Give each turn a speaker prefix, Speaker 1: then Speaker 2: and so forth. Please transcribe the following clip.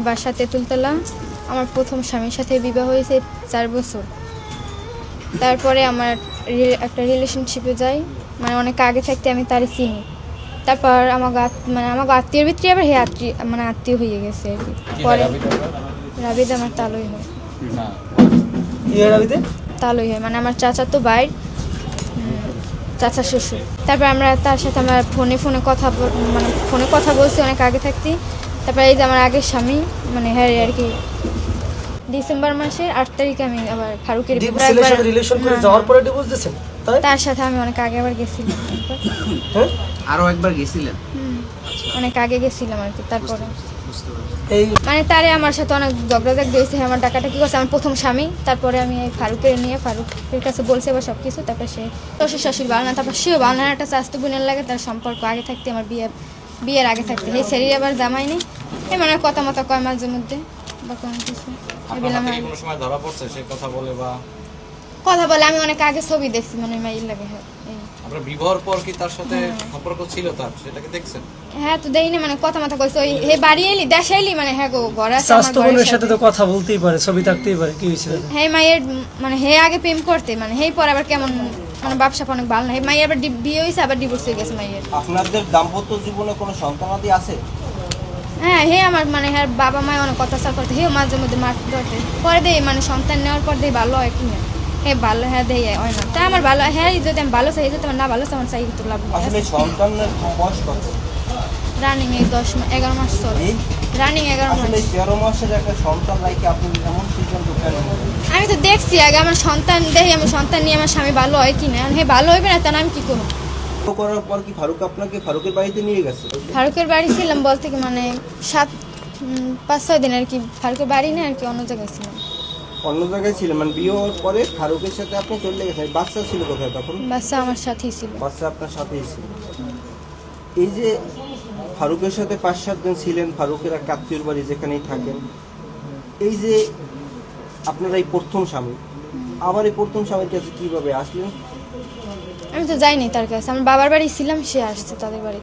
Speaker 1: বাসা তেঁতুলতলা আমার প্রথম স্বামীর সাথে বিবাহ হয়েছে চার বছর। তারপরে আমার একটা রিলেশনশিপে যাই। মানে অনেক আগে থাকতে আমি তারই চিনি। তারপর আমার মানে আমার আত্মীয়ের ভিতরে আবার হে আত্মীয় মানে আত্মীয় হয়ে গেছে আর কি। পরে রাবিদ আমার তালই হয়। তালই হয়। মানে আমার চাচা তো বাইর চাচা শ্বশুর। তারপর আমরা তার সাথে আমরা ফোনে ফোনে কথা বল- মানে ফোনে কথা বলছি অনেক আগে থাকতে। তারপর এই যে আমার আগের স্বামী মানে হ্যাঁ আর কি ডিসেম্বর মাসের আট তারিখে আমি আবার ফারুকের
Speaker 2: রিলেশন করে যাওয়ার পরে ডিভোর্স দিয়েছেন?
Speaker 1: তার সাথে আমি অনেক আগে আবার গেছিলাম।
Speaker 2: হ্যাঁ?
Speaker 3: আরও একবার গেছিলেন?
Speaker 1: অনেক আগে গেছিলাম আর কি তারপরে। মানে তারে আমার সাথে অনেক ঝগড়াঝাক দিয়েছে আমার টাকাটা কি করছে আমার প্রথম স্বামী তারপরে আমি এই ফারুকের নিয়ে ফারুকের কাছে বলছে এবার সব কিছু তারপর সে শ্বশুর শাশুড়ি না তারপর সেও একটা স্বাস্থ্য বোনের লাগে তার সম্পর্ক আগে থাকতে আমার বিয়ে বিয়ের আগে থাকতে এই ছেড়ে আবার জামাই নেই। এই মানে কথা মতো কয় মাঝে মধ্যে বা কোনো কিছু।
Speaker 4: ধরা পড়ছে? সে কথা বলে বা
Speaker 1: কথা বলে আমি অনেক আগে ছবি দেখছি মানে মাইল লাগে হ্যাঁ এই।
Speaker 4: আপনার বিবাহের পর কি তার সাথে সম্পর্ক ছিল তার? সেটাকে দেখছেন?
Speaker 1: হ্যাঁ তো দেই না মানে কথা মতো কইছে ওই হে বাড়ি এলি দেশে এলি মানে হ্যাঁ গো ঘরে আছে
Speaker 2: স্বাস্থ্য বোনের সাথে। তো কথা বলতেই পারে ছবি থাকতেই পারে কি হয়েছিল
Speaker 1: হ্যাঁ মায়ের মানে হে আগে প্রেম করতে মানে হেই পরে আবার কেমন মানে ব্যবসা অনেক ভালো নাই। মাইয়ের আবার বিয়ে হয়েছে আবার ডিভোর্স হয়ে গেছে মায়ের
Speaker 3: আপনাদের দাম্পত্য জীবনে কোনো সন্তানাদি আছে?
Speaker 1: হ্যাঁ হে আমার মানে হ্যাঁ বাবা মায় অনেক অত্যাচার করতে হে মাঝে মধ্যে মারতে ধরতে। পরে দেই মানে সন্তান নেওয়ার পর দেই ভালো হয় কি না? হে ভালো হ্যাঁ দেয় হয় না। তা আমার ভালো হ্যাঁ যদি আমি ভালো চাই যদি আমার না ভালো চাই আমার চাই তো লাভ
Speaker 3: আসলে সন্তানের বয়স কত?
Speaker 1: রানিং এই দশ এগারো মাস চলে। রানিং এগারো মাস।
Speaker 3: তেরো মাসের একটা সন্তান রাইকে আপনি এমন সিদ্ধান্ত কেন
Speaker 1: আমি তো দেখছি আগে আমার সন্তান দেখি আমার সন্তান নিয়ে আমার স্বামী ভালো হয় কি না হে ভালো হইবে না তাহলে আমি কি করব?
Speaker 3: করার পর কি ফারুক আপনাকে ফারুকের বাড়িতে নিয়ে গেছে?
Speaker 1: ফারুকের বাড়ি ছিলাম বলতে কি মানে সাত পাঁচ ছয় দিন আর কি। ফারুকের বাড়ি না আর কি অন্য জায়গায় ছিলাম।
Speaker 3: অন্য জায়গায় ছিলেন মানে বিয়ে হওয়ার পরে ফারুকের সাথে আপনি চলে গেছেন। বাচ্চা ছিল কোথায় তখন?
Speaker 1: বাচ্চা আমার সাথেই ছিল।
Speaker 3: বাচ্চা আপনার সাথেই ছিল। এই যে ফারুকের সাথে পাঁচ সাতজন ছিলেন, ফারুকের এক আত্মীয় বাড়ি যেখানেই থাকেন। এই যে আপনারা এই প্রথম স্বামী, আবার এই প্রথম স্বামীর কাছে কীভাবে আসলেন?
Speaker 1: আমি তো যাইনি তার কাছে। আমার বাবার বাড়ি ছিলাম, সে আসছে তাদের বাড়ি